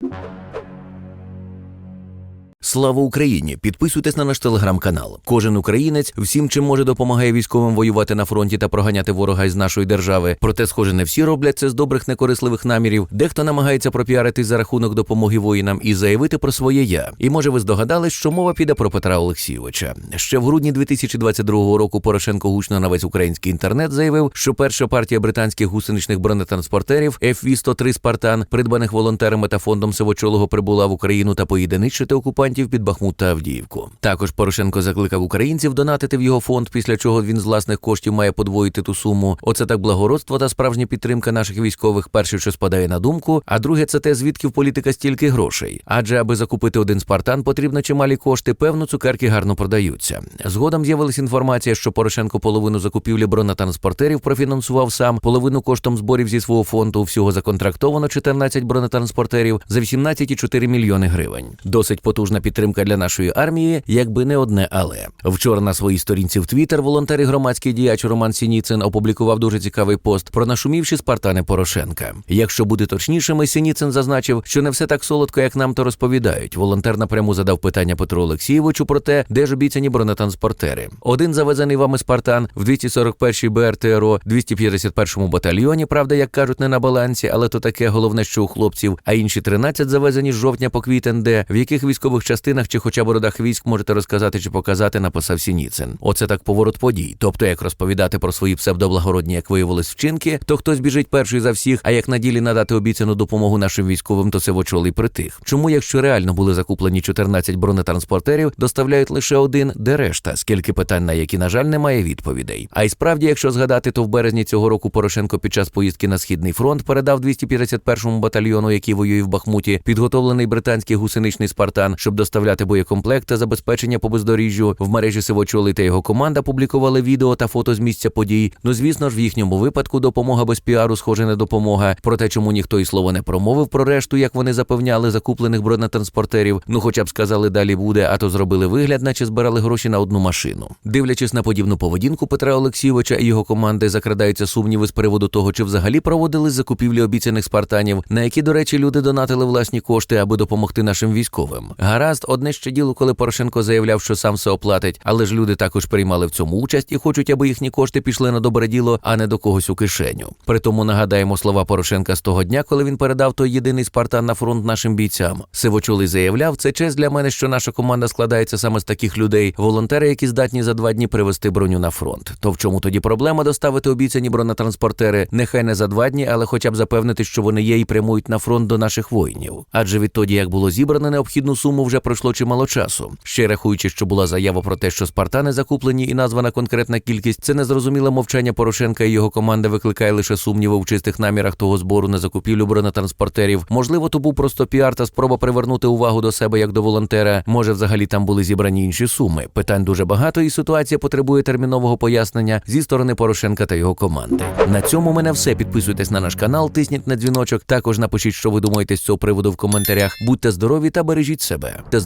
you Слава Україні! Підписуйтесь на наш телеграм-канал. Кожен українець всім, чим може допомагає військовим воювати на фронті та проганяти ворога із нашої держави. Проте, схоже, не всі роблять це з добрих некорисливих намірів. Дехто намагається пропіаритись за рахунок допомоги воїнам і заявити про своє я. І може ви здогадались, що мова піде про Петра Олексійовича. Ще в грудні 2022 року Порошенко гучно на весь український інтернет заявив, що перша партія британських гусеничних бронетранспортерів FV-103 Спартан, придбаних волонтерами та фондом Сивочолого, прибула в Україну та поїде нищити під Бахмут та Авдіївку. Також Порошенко закликав українців донатити в його фонд, після чого він з власних коштів має подвоїти ту суму. Оце так благородство та справжня підтримка наших військових. Перше, що спадає на думку, а друге, це те, звідки в політика стільки грошей. Адже аби закупити один спартан, потрібно чималі кошти. Певно, цукерки гарно продаються. Згодом з'явилася інформація, що Порошенко половину закупівлі бронетранспортерів профінансував сам, половину коштом зборів зі свого фонду. Всього законтрактовано 14 бронетранспортерів за 18,4 мільйони гривень. Досить потужна підтримка для нашої армії, якби не одне але. Вчора на своїй сторінці в Твіттер волонтер і громадський діяч Роман Сініцин опублікував дуже цікавий пост про нашумівші спартани Порошенка. Якщо бути точнішими, Сініцин зазначив, що не все так солодко, як нам то розповідають. Волонтер напряму задав питання Петру Олексійовичу про те, де ж обіцяні бронетранспортери. Один завезений вами спартан в 241-й БРТРО, 251-му батальйоні. Правда, як кажуть, не на балансі, але то таке головне, що у хлопців. А інші 13 завезені з жовтня по квітень, де в яких військових частинах чи хоча б родах військ можете розказати чи показати, написав Сініцин. Оце так поворот подій. Тобто, як розповідати про свої псевдоблагородні, як виявилось вчинки, то хтось біжить перший за всіх, а як на ділі надати обіцяну допомогу нашим військовим, то сивочолий притих. Чому, якщо реально були закуплені 14 бронетранспортерів, доставляють лише один, де решта? Скільки питань, на які, на жаль, немає відповідей. А й справді, якщо згадати, то в березні цього року Порошенко під час поїздки на східний фронт передав 251-му батальйону, який воює в Бахмуті, підготовлений британський гусеничний спартан, щоб доставляти боєкомплект та забезпечення по бездоріжжю. В мережі Сивочолий та його команда публікували відео та фото з місця подій. Ну звісно ж, в їхньому випадку допомога без піару схоже не допомога. Проте, чому ніхто і слова не промовив про решту, як вони запевняли закуплених бронетранспортерів. Ну, хоча б сказали, далі буде, а то зробили вигляд, наче збирали гроші на одну машину. Дивлячись на подібну поведінку Петра Олексійовича і його команди, закрадаються сумніви з приводу того, чи взагалі проводили закупівлі обіцяних спартанів, на які, до речі, люди донатили власні кошти, аби допомогти нашим військовим. Гаразд, одне ще діло, коли Порошенко заявляв, що сам все оплатить, але ж люди також приймали в цьому участь і хочуть, аби їхні кошти пішли на добре діло, а не до когось у кишеню. Притому нагадаємо слова Порошенка з того дня, коли він передав той єдиний спартан на фронт нашим бійцям. Сивочолий заявляв, це честь для мене, що наша команда складається саме з таких людей, волонтери, які здатні за два дні привезти броню на фронт. То в чому тоді проблема доставити обіцяні бронетранспортери? Нехай не за два дні, але хоча б запевнити, що вони є і прямують на фронт до наших воїнів. Адже відтоді, як було зібрано необхідну суму, вже пройшло чимало часу. Ще рахуючи, що була заява про те, що спартани закуплені і названа конкретна кількість, це незрозуміле мовчання Порошенка і його команди викликає лише сумніви в чистих намірах того збору на закупівлю бронетранспортерів. Можливо, то був просто піар та спроба привернути увагу до себе як до волонтера. Може, взагалі там були зібрані інші суми. Питань дуже багато, і ситуація потребує термінового пояснення зі сторони Порошенка та його команди. На цьому мене все. Підписуйтесь на наш канал, тисніть на дзвіночок. Також напишіть, що ви думаєте з цього приводу в коментарях. Будьте здорові та бережіть себе. Та